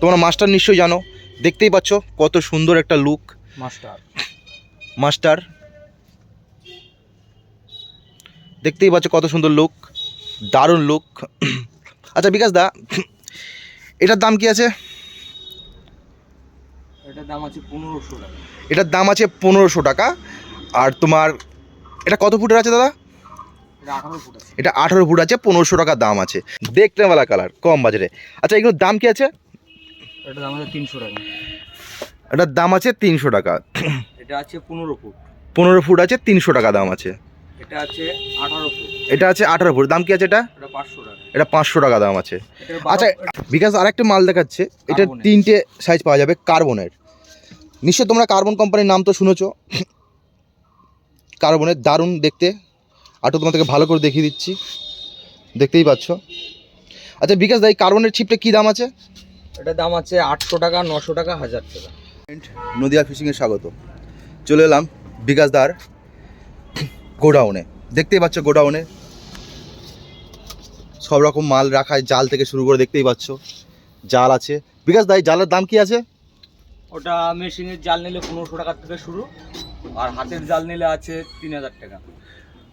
তোমরা মাস্টার নিশ্চয়ই জানো। দেখতেই পাচ্ছ কত সুন্দর একটা লুক মাস্টার। মাস্টার। দেখতেই পাচ্ছ কত সুন্দর লুক দারুণ লুক আচ্ছা বিকাশ দা এটার দাম কি আছে? এটার দাম আছে পনেরোশো টাকা। এটার দাম আছে পনেরোশো টাকা। আর তোমার এটা কত ফুটের আছে দাদা? এটা আঠারো ফুট আছে। এটা আঠারো ফুট আছে পনেরোশো টাকা দাম আছে। দেখতে ভালো কালার কম বাজারে আচ্ছা এগুলোর দাম কি আছে? এটার দাম আছে তিনশো টাকা। এটার দাম আছে তিনশো টাকা। এটা আছে পনেরো ফুট। পনেরো ফুট আছে তিনশো টাকা দাম আছে। এটা আছে আঠারো ফুট। এটা আছে আঠারো ফুট। দাম কি আছে এটা? এটা পাঁচশো টাকা। এটা দাম আছে। আচ্ছা বিকাশ আরেকটা মাল দেখাচ্ছে। এটা। তিনটে সাইজ পাওয়া যাবে কার্বনের। নিশ্চয় তোমরা কার্বন কোম্পানির নাম তো শুনেছো। কার্বনের দারুণ দেখতে। আটো তোমাদেরকে ভালো করে দেখিয়ে দিচ্ছি। দেখতেই পাচ্ছ। আচ্ছা বিকাশ দা এই কার্বনের চিপটা কী দাম আছে? এটার দাম আছে আটশো টাকা নশো টাকা হাজার টাকা। নদিয়া ফিশিংয়ে স্বাগত। চলে এলাম বিকাশ দার গোডাউনে। দেখতেই পাচ্ছ গোডাউনে সব রকম মাল রাখায় জাল থেকে শুরু করে দেখতেই পাচ্ছ জাল আছে। বিকাশ দা এই জালের দাম কি আছে? ওটা মেশিনের জাল নিলে পনেরোশো টাকার থেকে শুরু আর হাতের জাল নিলে আছে তিন হাজার টাকা।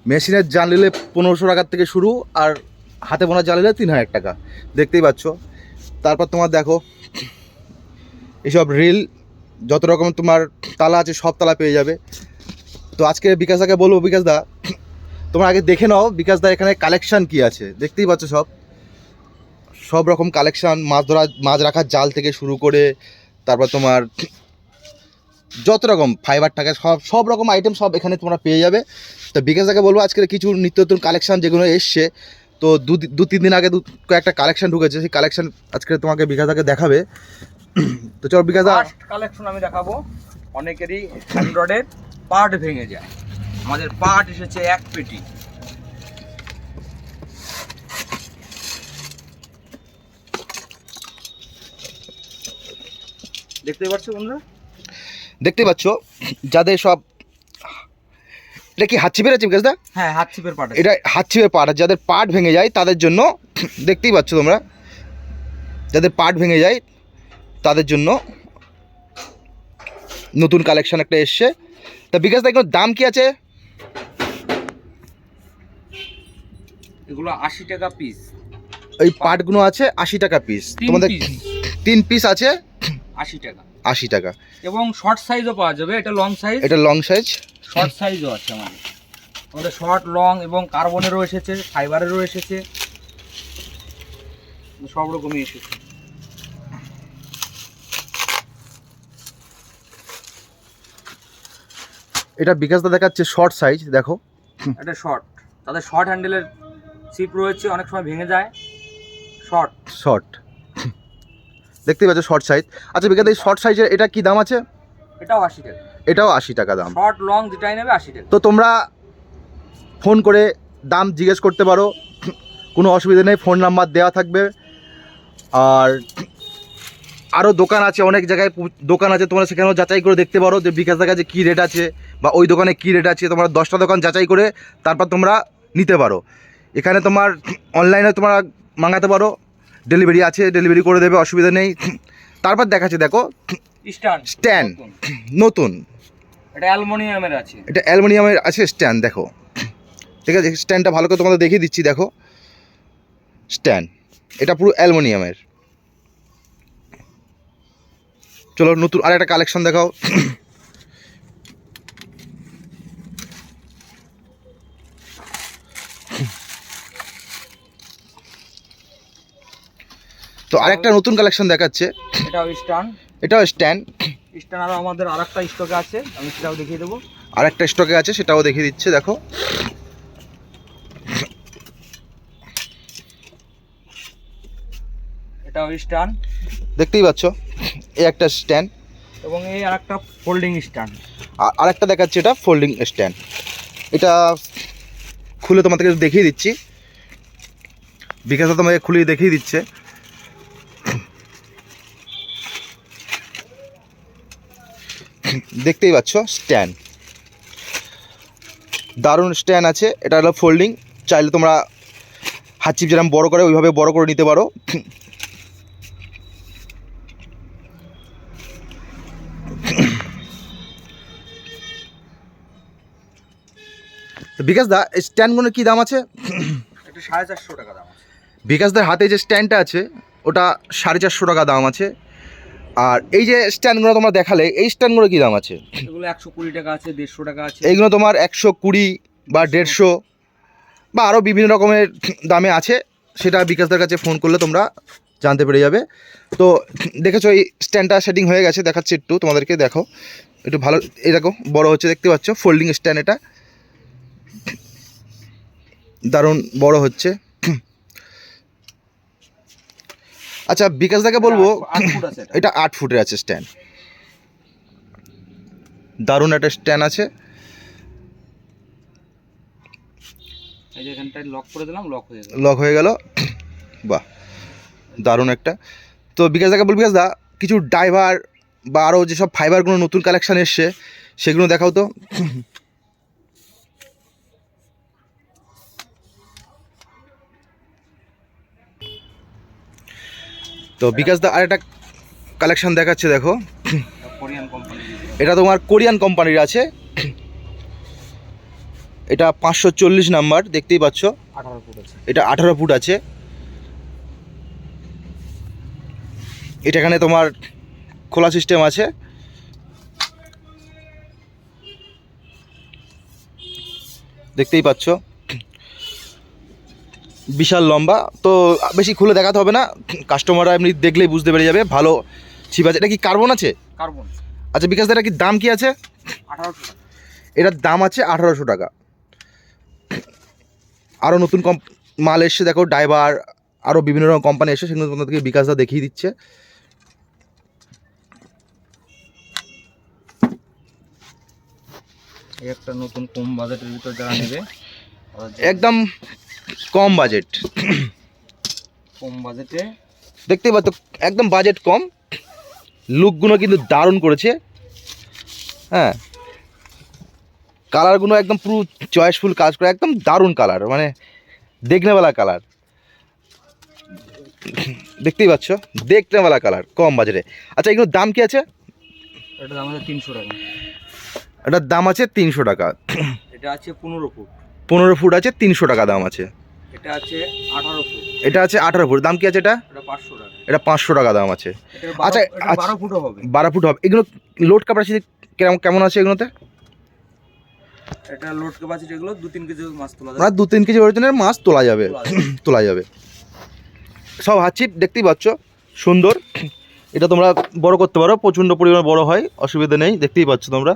মেশিনের জাল নিলে পনেরোশো টাকার থেকে শুরু আর হাতে বোনা জাল নিলে তিন হাজার টাকা। দেখতেই পাচ্ছ তারপর তোমার দেখো এইসব রিল যত রকম তোমার তালা আছে, সব তালা পেয়ে যাবে। তো আজকে বিকাশ দাকে বলব, বিকাশ দা, তোমরা আগে দেখে নাও, বিকাশ দা এখানে কালেকশান কি আছে। দেখতেই পাচ্ছ সব। সব রকম কালেকশান মাছ ধরা, মাছ রাখার জাল থেকে শুরু করে, তারপর তোমার যত রকম ফাইবার টাকা সব সব রকম আইটেম সব এখানে তোমরা পেয়ে যাবে। তো বিকাশ দাকে বলব, আজকের কিছু নিত্য নতুন কালেকশান যেগুলো এসছে তো দু দু তিন দিন আগে দু কয়েকটা কালেকশন ঢুকেছে সেই কালেকশন আজকে তোমাকে বিকাশ দাকে দেখাবে। তো চলো বিকাশ কালেকশন আমি দেখাবো। অনেকেরই হ্যান্ড্রয়েডের পার্ট ভেঙে যায়। আমাদের পার্ট এসেছে এক পেটি। দেখতে পাচ্ছ বন্ধুরা? দেখতে পাচ্ছ যাদের সব এটা কি হাত চিপের আছে বিকাশ দা হ্যাঁ হাত ছিপের পার্ট এটা হাত চিপের পাট আর যাদের পাট ভেঙে যায় তাদের জন্য দেখতেই পাচ্ছ তোমরা যাদের পাট ভেঙে যায় তাদের জন্য নতুন কালেকশন একটা এসছে। তা বিকাশ দা এগুলোর দাম কি আছে? এগুলো আশি টাকা পিস ওই পাটগুলো আছে আশি টাকা পিস তোমাদের তিন পিস আছে? আশি টাকা। আশি টাকা। এবং শর্ট সাইজও পাওয়া যাবে এটা লং সাইজ এটা লং সাইজ শর্ট সাইজও আছে আমাদের। আমাদের শর্ট লং এবং কার্বনেরও এসেছে ফাইবারেরও এসেছে। সব রকমই এসেছে। এটা বিকাশ দা দেখাচ্ছে শর্ট সাইজ দেখো। এটা শর্ট তাদের শর্ট হ্যান্ডেলের সিপ রয়েছে অনেক সময় ভেঙে যায়। শর্ট শর্ট দেখতেই পাচ্ছ শর্ট সাইজ আচ্ছা বিকাশ দা এই শর্ট সাইজের এটা কি দাম আছে? এটাও আশি টাকা। এটাও আশি টাকা দাম। শর্ট লং যেটাই নেবে আশি টাকা। তো তোমরা ফোন করে দাম জিজ্ঞেস করতে পারো। কোনো অসুবিধা নেই ফোন নাম্বার দেওয়া থাকবে। আর আরও দোকান আছে অনেক জায়গায় দোকান আছে তোমরা সেখানেও যাচাই করে দেখতে পারো যে বিকাশ দেখা কাছে কী রেট আছে বা ওই দোকানে কী রেট আছে। তোমরা দশটা দোকান যাচাই করে তারপর তোমরা নিতে পারো। এখানে তোমার অনলাইনে তোমরা মাঙাতে পারো। ডেলিভারি আছে ডেলিভারি করে দেবে অসুবিধা নেই। তারপর দেখাচ্ছে দেখো। স্ট্যান্ড। নতুন। এটা অ্যালুমিনিয়ামের আছে। এটা অ্যালুমিনিয়ামের আছে স্ট্যান্ড দেখো। ঠিক আছে স্ট্যান্ডটা ভালো করে তোমাদের দেখিয়ে দিচ্ছি দেখো। স্ট্যান্ড এটা পুরো অ্যালুমিনিয়ামের। চলো নতুন আর একটা কালেকশন দেখাও। তো আরেকটা নতুন কালেকশন দেখাচ্ছে। এটাও স্ট্যান্ড। এটাও স্ট্যান্ড। স্ট্যান্ড আরও আমাদের আর একটা স্টকে আছে আমি সেটাও দেখিয়ে দেবো। আর একটা স্টকে আছে সেটাও দেখিয়ে দিচ্ছে দেখো। এটাও স্ট্যান্ড। দেখতেই পাচ্ছ এই একটা স্ট্যান্ড। এবং এই আর একটা ফোল্ডিং স্ট্যান্ড। আর আরেকটা দেখাচ্ছে এটা ফোল্ডিং স্ট্যান্ড। এটা খুলে তোমাদেরকে দেখিয়ে দিচ্ছি। বিকাশ দা তোমাকে খুলে দেখিয়ে দিচ্ছে। দেখতেই পাচ্ছ স্ট্যান্ড দারুণ স্ট্যান্ড আছে এটা হলো ফোল্ডিং চাইলে তোমরা হাত চিপ যেরকম বড়ো করে ওইভাবে বড় করে নিতে পারো। বিকাশ দা এই স্ট্যান্ডগুলোর কী দাম আছে? সাড়ে চারশো টাকা দাম বিকাশদের হাতে যে স্ট্যান্ডটা আছে ওটা সাড়ে চারশো টাকা দাম আছে। আর এই যে স্ট্যান্ডগুলো তোমরা দেখালে এই স্ট্যান্ডগুলো কী দাম আছে? এগুলো একশো কুড়ি টাকা আছে দেড়শো টাকা আছে। এইগুলো তোমার একশো কুড়ি বা দেড়শো বা আরও বিভিন্ন রকমের দামে আছে সেটা বিকাশদের কাছে ফোন করলে তোমরা জানতে পেরে যাবে। তো দেখেছ এই স্ট্যান্ডটা সেটিং হয়ে গেছে দেখাচ্ছি একটু তোমাদেরকে দেখো। একটু ভালো এই দেখো বড় হচ্ছে দেখতে পাচ্ছ ফোল্ডিং স্ট্যান্ড এটা। দারুণ বড় হচ্ছে। আচ্ছা বিকাশ দাকে বলব আট ফুট আছে এটা। এটা আট ফুটের আছে স্ট্যান্ড দারুণ একটা স্ট্যান্ড আছে। এই যে এখানটায় লক করে দিলাম লক হয়ে গেল। লক হয়ে গেল। বাহ দারুণ একটা। তো বিকাশ দাকে বল বিকাশ দা কিছু ড্রাইভার বা আরও যেসব ফাইবারগুলো নতুন কালেকশান এসছে সেগুলো দেখাও তো। তো বিকাশ দা আরেকটা কালেকশান দেখাচ্ছে দেখো। এটা তোমার কোরিয়ান কোম্পানির আছে। এটা পাঁচশো চল্লিশ নাম্বার দেখতেই পাচ্ছ। আঠারো ফুট আছে। এটা আঠারো ফুট আছে। এটা এখানে তোমার খোলা সিস্টেম আছে। দেখতেই পাচ্ছ। বিশাল লম্বা তো বেশি খুলে দেখাতে হবে না। কাস্টমাররা এমনি দেখলেই বুঝতে পেরে যাবে ভালো ছিপ আছে। এটা কি কার্বন আছে? কার্বন আচ্ছা বিকাশ এটা কি দাম কি আছে? আঠারোশো এটার দাম আছে আঠারোশো টাকা। আরও নতুন কম মাল এসছে দেখো ড্রাইভার আরও বিভিন্ন রকম কোম্পানি এসছে সেগুলো তোমাদেরকে বিকাশদা দেখিয়ে দিচ্ছে। একটা নতুন কম বাজেটের ভিতর যারা নেবে একদম কম বাজেট। কম বাজেটে? দেখতেই পাচ্ছ একদম বাজেট কম। লুকগুলো কিন্তু দারুণ করেছে। হ্যাঁ। কালারগুলো একদম পুরো চয়েসফুল কাজ করে একদম দারুণ কালার মানে দেখনেওয়ালা কালার। দেখতেই পাচ্ছ দেখনেওয়ালা কালার কম বাজেটে। আচ্ছা এগুলোর দাম কি আছে? এটা দাম আছে তিনশো টাকা। এটার দাম আছে তিনশো টাকা। এটা আছে পনেরো ফুট। পনেরো ফুট আছে তিনশো টাকা দাম আছে। এটা আছে আঠারো ফুট। এটা আছে আঠারো ফুট দাম কি আছে এটা? এটা পাঁচশো টাকা। এটা পাঁচশো টাকা দাম আছে। আচ্ছা, বারো- আচ্ছা। বারো হবে। বারো ফুট হবে। এগুলো লোড ক্যাপাসিটি কেমন কেমন আছে এগুলোতে? এটা লোড ক্যাপাসিটি এগুলো দু তিন কেজি মাছ তোলা দু তিন কেজি ওজনের মাছ তোলা যাবে। তোলা যাবে। সব হাতছিপ দেখতেই পাচ্ছ। সুন্দর। এটা তোমরা বড় করতে পারো প্রচণ্ড পরিমাণে বড় হয় অসুবিধা নেই দেখতেই পাচ্ছ তোমরা।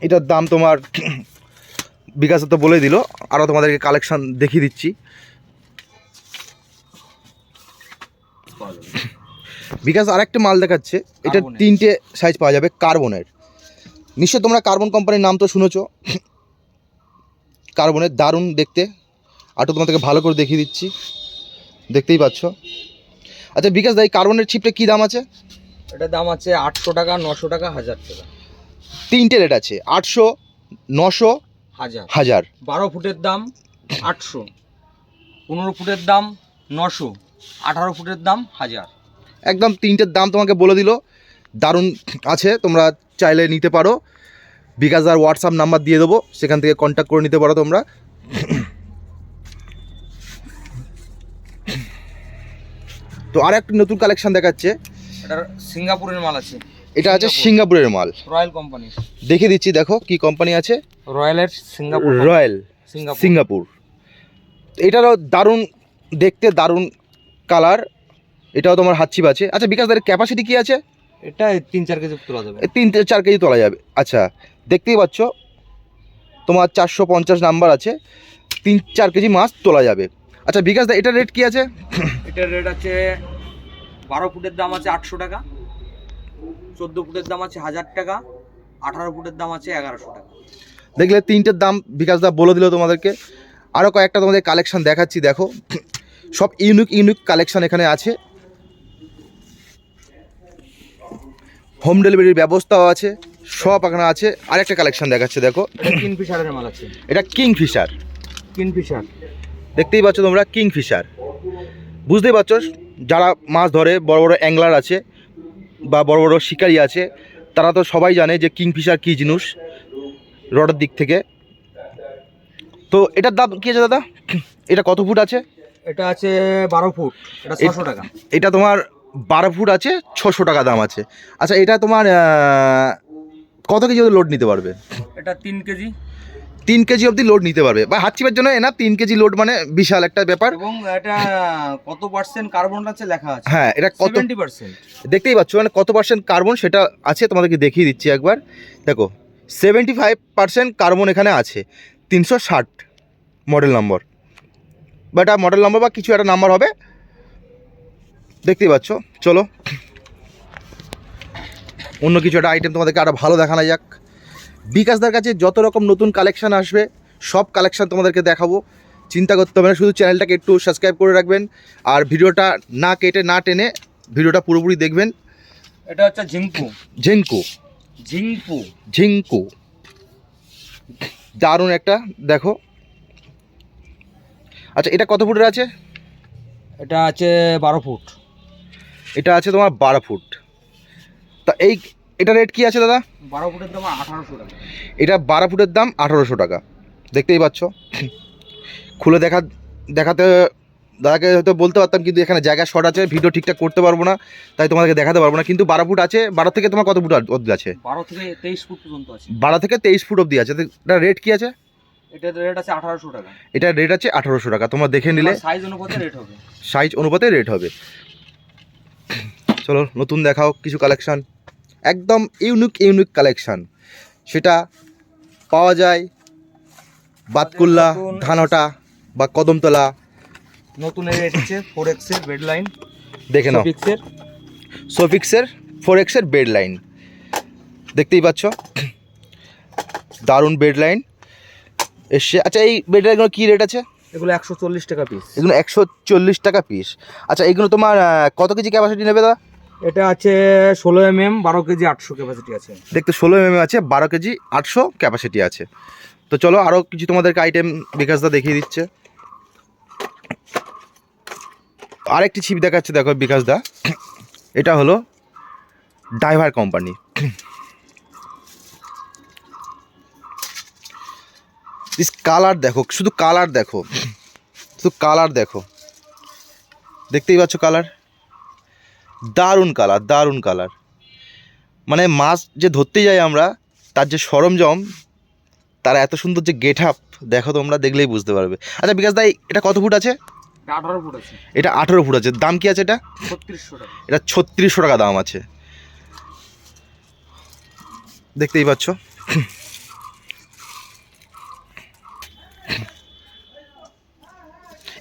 এটার দাম তোমার বিকাশ তো বলে দিল। আরও তোমাদেরকে কালেকশন দেখিয়ে দিচ্ছি। বিকাশ আরেকটা মাল দেখাচ্ছে। এটা তিনটে সাইজ পাওয়া যাবে কার্বনের নিশ্চয় তোমরা কার্বন কোম্পানির নাম তো শুনেছো। কার্বনের দারুণ দেখতে। আরও তোমাদেরকে ভালো করে দেখিয়ে দিচ্ছি। দেখতেই পাচ্ছ। আচ্ছা বিকাশ দাই কার্বনের চিপটা কী দাম আছে? এটার দাম আছে আটশো টাকা নশো টাকা হাজার টাকা। তিনটে রেট আছে। আটশো নশো হাজার। হাজার। বারো ফুটের দাম আটশো। পনেরো ফুটের দাম নশো। আঠারো ফুটের দাম হাজার। একদম তিনটের দাম তোমাকে বলে দিল। দারুণ আছে তোমরা চাইলে নিতে পারো। বিকাশদার হোয়াটসঅ্যাপ নাম্বার দিয়ে দেবো সেখান থেকে কন্ট্যাক্ট করে নিতে পারো তোমরা। তো আর একটা নতুন কালেকশান দেখাচ্ছে। এটার সিঙ্গাপুরের মাল আছে। এটা আছে সিঙ্গাপুরের মাল। রয়্যাল কোম্পানি দেখে দিচ্ছি দেখো কি কোম্পানি আছে। রয়্যালের সিঙ্গাপুর রয়্যাল সিঙ্গাপুর এটারও দারুণ দেখতে দারুণ কালার এটাও তোমার হাতছিপ আছে। আচ্ছা বিকাশদারের ক্যাপাসিটি কি আছে? এটা তিন চার কেজি তোলা যাবে। তিন চার কেজি তোলা যাবে। আচ্ছা দেখতেই পাচ্ছ তোমার চারশো পঞ্চাশ নাম্বার আছে। তিন চার কেজি মাছ তোলা যাবে। আচ্ছা বিকাশ দা এটার রেট কি আছে? এটার রেট আছে বারো ফুটের দাম আছে আটশো টাকা। চোদ্দ ফুটের দাম আছে হাজার টাকা আঠারো ফুটের দাম আছে এগারোশো টাকা। দেখলে তিনটের দাম বিকাশ দা বলে দিল তোমাদেরকে। আরও কয়েকটা তোমাদের কালেকশান দেখাচ্ছি দেখো। সব ইউনিক ইউনিক কালেকশান এখানে আছে। হোম ডেলিভারির ব্যবস্থাও আছে সব এখানে আছে। আরেকটা কালেকশন দেখাচ্ছে দেখো। এটা কিংফিশারের মাল আছে। এটা কিং ফিশার কিংফিশার দেখতেই পাচ্ছ তোমরা কিং ফিশার বুঝতেই পারছ যারা মাছ ধরে বড় বড় অ্যাংলার আছে বা বড় বড় শিকারি আছে তারা তো সবাই জানে যে কিংফিশার কী জিনিস রডের দিক থেকে। তো এটার দাম কী আছে দাদা? এটা কত ফুট আছে? এটা আছে বারো ফুট এটা ছশো টাকা। এটা তোমার বারো ফুট আছে ছশো টাকা দাম আছে। আচ্ছা এটা তোমার কত কেজি লোড নিতে পারবে? এটা তিন কেজি। তিন কেজি অবধি লোড নিতে পারবে। বা হাত চিপের জন্য না তিন কেজি লোড মানে বিশাল একটা ব্যাপার। এবং এটা কত পার্সেন্ট কার্বন আছে লেখা আছে? হ্যাঁ এটা কত পার্সেন্ট দেখতেই পাচ্ছ মানে কত পার্সেন্ট কার্বন সেটা আছে তোমাদেরকে দেখিয়ে দিচ্ছি একবার। দেখো সেভেন্টি ফাইভ পার্সেন্ট কার্বন এখানে আছে তিনশো ষাট মডেল নম্বর বা এটা মডেল নম্বর বা কিছু একটা নাম্বার হবে। দেখতেই পাচ্ছ চলো। অন্য কিছু একটা আইটেম তোমাদেরকে আরও ভালো দেখানো যাক। বিকাশদার কাছে যত রকম নতুন কালেকশান আসবে সব কালেকশান তোমাদেরকে দেখাবো। চিন্তা করতে হবে না শুধু চ্যানেলটাকে একটু সাবস্ক্রাইব করে রাখবেন। আর ভিডিওটা না কেটে না টেনে ভিডিওটা পুরোপুরি দেখবেন। এটা হচ্ছে ঝিঙ্কু। ঝিঙ্কু। ঝিঙ্কু। ঝিঙ্কু। দারুণ একটা দেখো। আচ্ছা এটা কত ফুটের আছে? এটা আছে বারো ফুট। এটা আছে তোমার বারো ফুট। তা এই এটা রেট কি আছে দাদা? বারো ফুটের দাম আঠারোশো টাকা। এটা বারো ফুটের দাম আঠারোশো টাকা। দেখতেই পাচ্ছ। খুলে দেখা দেখাতে দাদাকে হয়তো বলতে পারতাম কিন্তু এখানে জায়গা শর্ট আছে ভিডিও ঠিকঠাক করতে পারব না তাই তোমাদেরকে দেখাতে পারব না। কিন্তু বারো ফুট আছে বারো থেকে তোমার কত ফুট অবধি আছে? বারো থেকে তেইশ ফুট পর্যন্ত আছে। বারো থেকে তেইশ ফুট অবধি আছে। এটা রেট কি আছে? এটার রেট আছে আঠারোশো টাকা। এটা রেট আছে আঠারোশো টাকা। তোমরা দেখে নিলে সাইজ অনুপাতে রেট হবে। সাইজ অনুপাতে রেট হবে। চলো নতুন দেখাও কিছু কালেকশন একদম ইউনিক ইউনিক কালেকশন সেটা পাওয়া যায় বাতকুল্লা ধানটা বা কদমতলা। নতুন এসেছে ফোর এক্সের বেড লাইন দেখে নাও। সোফিক্সের ফোর এক্সের বেড লাইন দেখতেই পাচ্ছ? দারুণ বেড লাইন এসছে। আচ্ছা এই বেড লাইনগুলো কী রেট আছে? এগুলো একশো চল্লিশ টাকা পিস এগুলো একশো চল্লিশ টাকা পিস আচ্ছা এগুলো তোমার কত কেজি ক্যাপাসিটি নেবে দাদা? এটা আছে ষোলো এম এম বারো কেজি আটশো ক্যাপাসিটি আছে। দেখতে ষোলো এম আছে, বারো কেজি আটশো ক্যাপাসিটি আছে। তো চলো আরও কিছু তোমাদেরকে আইটেম বিকাশদা দেখিয়ে দিচ্ছে। আরেকটি ছিপ দেখাচ্ছে দেখো বিকাশদা। এটা হলো ড্রাইভার কোম্পানি দিস কালার দেখো, শুধু কালার দেখো। শুধু কালার দেখো। দেখতেই পাচ্ছ কালার দারুণ কালার দারুণ কালার। মানে মাছ যে ধরতে যাই আমরা তার যে সরঞ্জাম তার এত সুন্দর যে গেট আপ দেখো তোমরা দেখলেই বুঝতে পারবে। আচ্ছা বিকাশ দাই এটা কত ফুট আছে? এটা আঠারো ফুট আছে। এটা আঠেরো ফুট আছে। দাম কি আছে এটা? ছত্রিশশো টাকা। এটা ছত্রিশশো টাকা দাম আছে। দেখতেই পাচ্ছ?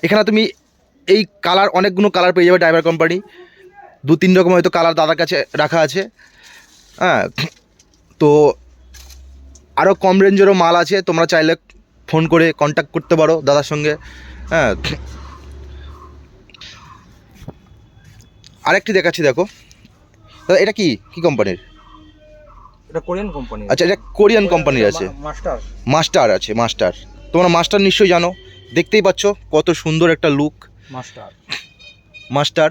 এখানে তুমি এই কালার অনেকগুলো কালার পেয়ে যাবে ড্রাইভার কোম্পানি দু তিন রকম হয়তো কালার দাদার কাছে রাখা আছে। হ্যাঁ তো আরও কম রেঞ্জেরও মাল আছে তোমরা চাইলে ফোন করে কন্ট্যাক্ট করতে পারো দাদার সঙ্গে। হ্যাঁ আরেকটি দেখাচ্ছি দেখো। দাদা এটা কি? কি কোম্পানির এটা কোরিয়ান কোম্পানি আচ্ছা এটা কোরিয়ান কোম্পানির আছে। মাস্টার। মাস্টার আছে মাস্টার। তোমরা মাস্টার নিশ্চয়ই জানো। দেখতেই পাচ্ছ কত সুন্দর একটা লুক মাস্টার। মাস্টার।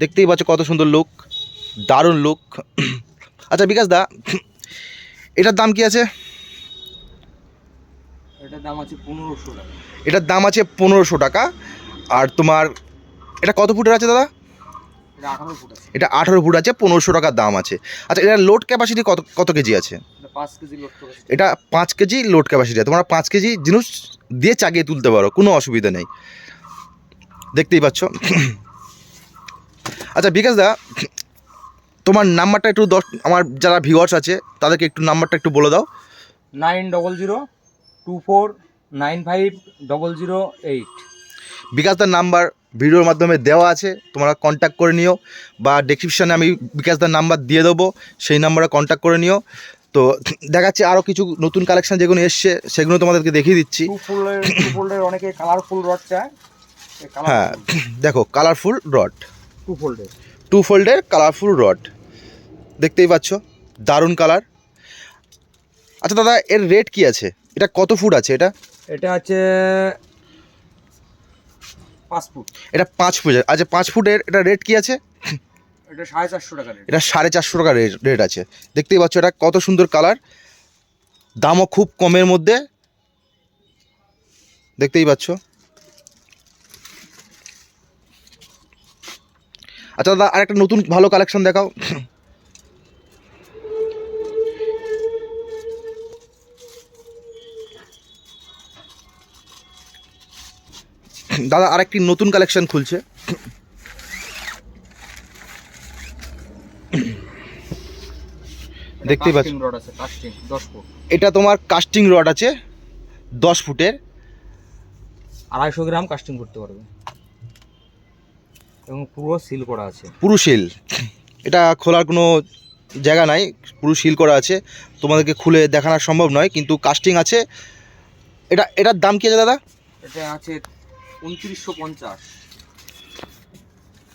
দেখতেই পাচ্ছ কত সুন্দর লুক দারুণ লুক আচ্ছা বিকাশ দা এটার দাম কি আছে? এটার দাম আছে পনেরোশো টাকা। এটার দাম আছে পনেরোশো টাকা। আর তোমার এটা কত ফুটের আছে দাদা? এটা আঠারো ফুট আছে। আছে পনেরোশো টাকার দাম আছে। আচ্ছা এটা লোড ক্যাপাসিটি কত কত কেজি আছে? এটা পাঁচ কেজি লোড করে এটা পাঁচ কেজি লোড ক্যাপাসিটি তোমরা পাঁচ কেজি জিনিস দিয়ে চাগিয়ে তুলতে পারো কোনো অসুবিধা নেই। দেখতেই পাচ্ছ। আচ্ছা বিকাশ দা তোমার নাম্বারটা একটু দশ আমার যারা ভিউয়ার্স আছে তাদেরকে একটু নাম্বারটা একটু বলে দাও। Nine double zero two four nine five double zero eight. বিকাশদার number ভিডিওর মাধ্যমে দেওয়া আছে তোমরা কন্ট্যাক্ট করে নিও বা ডেসক্রিপশানে আমি বিকাশদার নাম্বার দিয়ে দেবো সেই নাম্বারে কন্ট্যাক্ট করে নিও। তো দেখাচ্ছে আরও কিছু নতুন কালেকশন যেগুলো এসছে সেগুলো তোমাদেরকে দেখিয়ে দিচ্ছি। ফুলের অনেকে কালারফুল রড চায় হ্যাঁ দেখো কালারফুল রড টু ফোল্ডের টু ফোল্ডের কালারফুল রড দেখতেই পাচ্ছ দারুণ কালার আচ্ছা দাদা এর রেট কি আছে? এটা কত ফুট আছে এটা? এটা আছে পাঁচ ফুট। এটা পাঁচ ফুট আচ্ছা পাঁচ ফুটের এটা রেট কি আছে? এটা সাড়ে চারশো টাকা এটা সাড়ে চারশো টাকা রেট আছে। দেখতেই পাচ্ছ এটা কত সুন্দর কালার দামও খুব কমের মধ্যে। দেখতেই পাচ্ছ। আচ্ছা দাদা আর একটা নতুন ভালো কালেকশন দেখাও। দাদা আরেকটি নতুন কালেকশন খুলছে। দেখতেই পাচ্ছ। এটা তোমার কাস্টিং রড আছে দশ ফুটের। আড়াইশো গ্রাম কাস্টিং করতে পারবে। এবং পুরো সিল করা আছে। পুরু শিল এটা খোলার কোনো জায়গা নাই পুরো শিল করা আছে। তোমাদেরকে খুলে দেখানো সম্ভব নয় কিন্তু কাস্টিং আছে। এটা এটার দাম কি আছে দাদা? এটা আছে উনত্রিশশো পঞ্চাশ।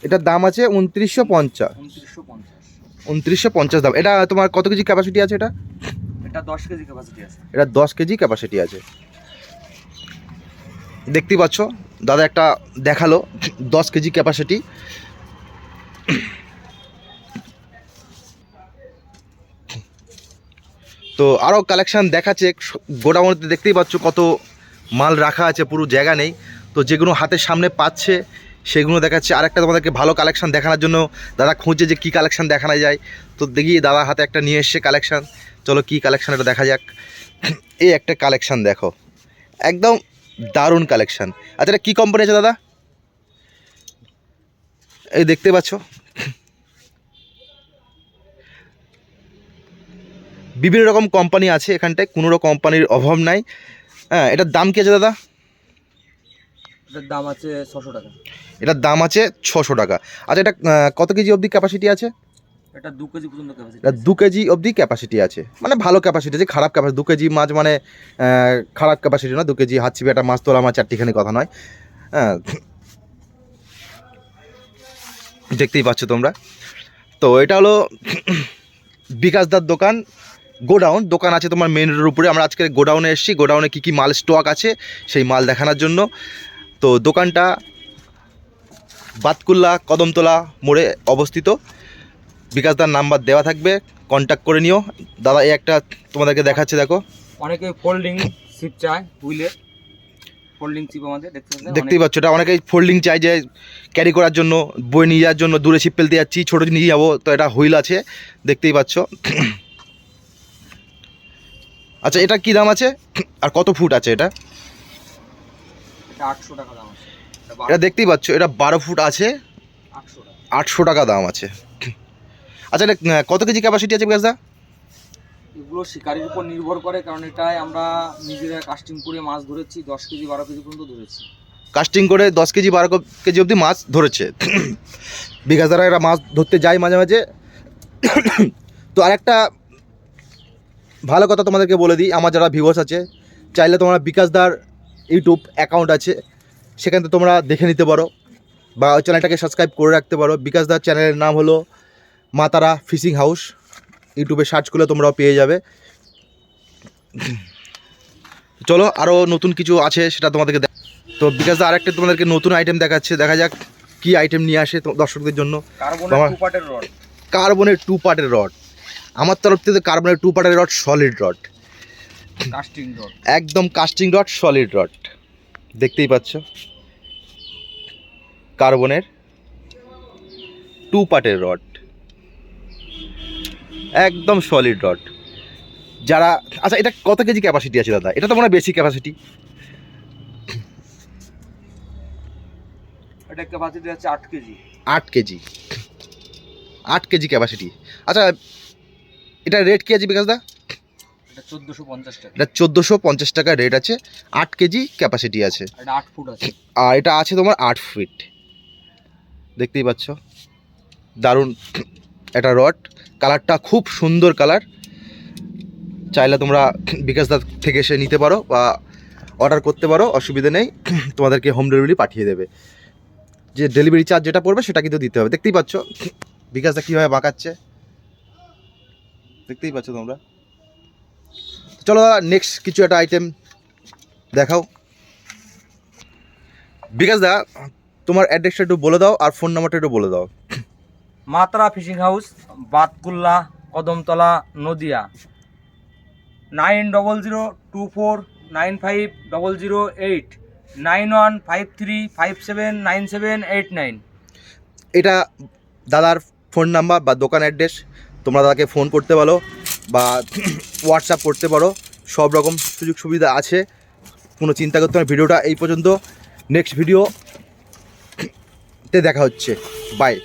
এটার দাম আছে উনত্রিশশো পঞ্চাশ। উনত্রিশশো পঞ্চাশ। উনত্রিশশো পঞ্চাশ দাম। এটা তোমার কত কেজি ক্যাপাসিটি আছে এটা? এটা দশ কেজি ক্যাপাসিটি আছে। এটা দশ কেজি ক্যাপাসিটি আছে। দেখতেই পাচ্ছ? দাদা একটা দেখাল দশ কেজি ক্যাপাসিটি তো আরও কালেকশান দেখাচ্ছে, গোডাউনেতে দেখতেই পাচ্ছ কত মাল রাখা আছে, পুরো জায়গা নেই। তো যেগুলো হাতের সামনে পাচ্ছে, সেগুলো দেখাচ্ছে। আরেকটা তোমাদেরকে ভালো কালেকশান দেখানোর জন্য দাদা খুঁজছে যে কী কালেকশান দেখানো যায়। তো দেখি দাদা হাতে একটা নিয়ে এসছে কালেকশান চলো কী কালেকশান এটা দেখা যাক। এই একটা কালেকশান দেখো। একদম দারুণ কালেকশান আচ্ছা এটা কী কোম্পানি আছে দাদা? এই দেখতে পাচ্ছ। বিভিন্ন রকম কোম্পানি আছে এখানটায় কোনো রকম কোম্পানির অভাব নাই। হ্যাঁ এটার দাম কী আছে দাদা? এটার দাম আছে ছশো টাকা। এটার দাম আছে ছশো টাকা। আচ্ছা এটা কত কেজি অবধি ক্যাপাসিটি আছে? এটা দু কেজি পর্যন্ত ক্যাপাসিটি এটা দু কেজি অবধি ক্যাপাসিটি আছে। মানে ভালো ক্যাপাসিটি আছে খারাপ ক্যাপাসিটি দু কেজি মাছ মানে খারাপ ক্যাপাসিটি না দু কেজি হাত চিপে একটা মাছ তোলা মাছ চারটিখানি কথা নয়। হ্যাঁ। দেখতেই পাচ্ছ তোমরা। তো এটা হলো বিকাশদার দোকান গোডাউন। দোকান আছে তোমার মেন রোডের উপরে। আমরা আজকে গোডাউনে এসেছি। গোডাউনে কী কী মাল স্টক আছে সেই মাল দেখানোর জন্য। তো দোকানটা বাতকুল্লা কদমতলা মোড়ে অবস্থিত। বিকাশদার নাম্বার দেওয়া থাকবে কন্ট্যাক্ট করে নিও। দাদা এই একটা তোমাদেরকে দেখাচ্ছে দেখো। অনেকে ফোল্ডিং সিপ চায় হুইলের ফোল্ডিং সিপ আমাদের দেখতে পাচ্ছেন? দেখতেই পাচ্ছ এটা অনেকেই ফোল্ডিং চাই যে ক্যারি করার জন্য বই নিয়ে যাওয়ার জন্য দূরে ছিপ ফেলতে যাচ্ছি ছোটো নিয়ে যাব তো এটা হুইল আছে দেখতেই পাচ্ছ। আচ্ছা এটা কী দাম আছে? আর কত ফুট আছে এটা? আটশো টাকা দাম আছে। এটা এটা দেখতেই পাচ্ছ এটা বারো ফুট আছে আটশো টাকা দাম আছে। আচ্ছা এটা কত কেজি ক্যাপাসিটি আছে বিকাশদা এগুলো শিকারির উপর নির্ভর করে কারণ এটাই আমরা নিজেরা কাস্টিং করে মাছ ধরেছি দশ কেজি বারো কেজি পর্যন্ত ধরেছি। কাস্টিং করে দশ কেজি বারো কেজি অবধি মাছ ধরেছে। বিকাশদারা এরা মাছ ধরতে যায় মাঝে মাঝে। তো আরেকটা ভালো কথা তোমাদেরকে বলে দিই আমার যারা ভিউয়ার্স আছে চাইলে তোমরা বিকাশদার ইউটিউব অ্যাকাউন্ট আছে সেখান থেকে তোমরা দেখে নিতে পারো। বা ওই চ্যানেলটাকে সাবস্ক্রাইব করে রাখতে পারো। বিকাশদার চ্যানেলের নাম হলো মাতারা ফিশিং হাউস। ইউটিউবে সার্চ করলে তোমরাও পেয়ে যাবে। চলো আরও নতুন কিছু আছে সেটা তোমাদেরকে দেখ- তো বিকাশদা আরেকটা তোমাদেরকে নতুন আইটেম দেখাচ্ছে। দেখা যাক কি আইটেম নিয়ে আসে দর্শকদের জন্য। কার্বনের টু পার্টের রড কার্বনের টু পার্টের রড আমার তরফ থেকে কার্বনের টু পার্টের rod solid rod casting rod একদম কাস্টিং রড সলিড রড দেখতেই পাচ্ছ? কার্বনের টু পার্টের রড একদম সলিড রড যারা আচ্ছা এটা কত কেজি ক্যাপাসিটি আছে দাদা? এটা তো মনে হয় বেশি ক্যাপাসিটি এটা ক্যাপাসিটি আছে আট কেজি। আট কেজি। আট কেজি ক্যাপাসিটি আচ্ছা এটা রেট কি আছে বিকাশদা এটা চোদ্দোশো পঞ্চাশ টাকা। এটা চোদ্দোশো পঞ্চাশ টাকা রেট আছে। আট কেজি ক্যাপাসিটি আছে। এটা আট ফুট আছে। আর এটা আছে তোমার আট ফিট দেখতেই পাচ্ছ? দারুণ। একটা রড। কালারটা খুব সুন্দর কালার। চাইলে তোমরা বিকাশ বিকাশদা থেকে এসে নিতে পারো বা অর্ডার করতে পারো, অসুবিধে নেই। তোমাদেরকে হোম ডেলিভারি পাঠিয়ে দেবে। যে ডেলিভারি চার্জ যেটা পড়বে সেটা কিন্তু দিতে হবে। দেখতেই পাচ্ছ বিকাশদা কীভাবে বাঁকাচ্ছে। দেখতেই পাচ্ছ তোমরা। চলো নেক্সট কিছু একটা আইটেম দেখাও। বিকাশ দা, তোমার অ্যাড্রেসটা একটু বলে দাও আর ফোন নাম্বারটা একটু বলে দাও। Matra fishing house, Batkulla, Kadamtala, Nadia. Nine double zero two four nine five double zero eight, nine one five three five seven nine seven eight nine. এটা দাদার ফোন নাম্বার বা দোকান অ্যাড্রেস, তোমরা দাদাকে ফোন করতে পারো বা হোয়াটসঅ্যাপ করতে পারো। সব রকম সুযোগ সুবিধা আছে। কোনো চিন্তা করতে হবে ভিডিওটা এই পর্যন্ত। নেক্সট ভিডিও তে দেখা হচ্ছে। বাই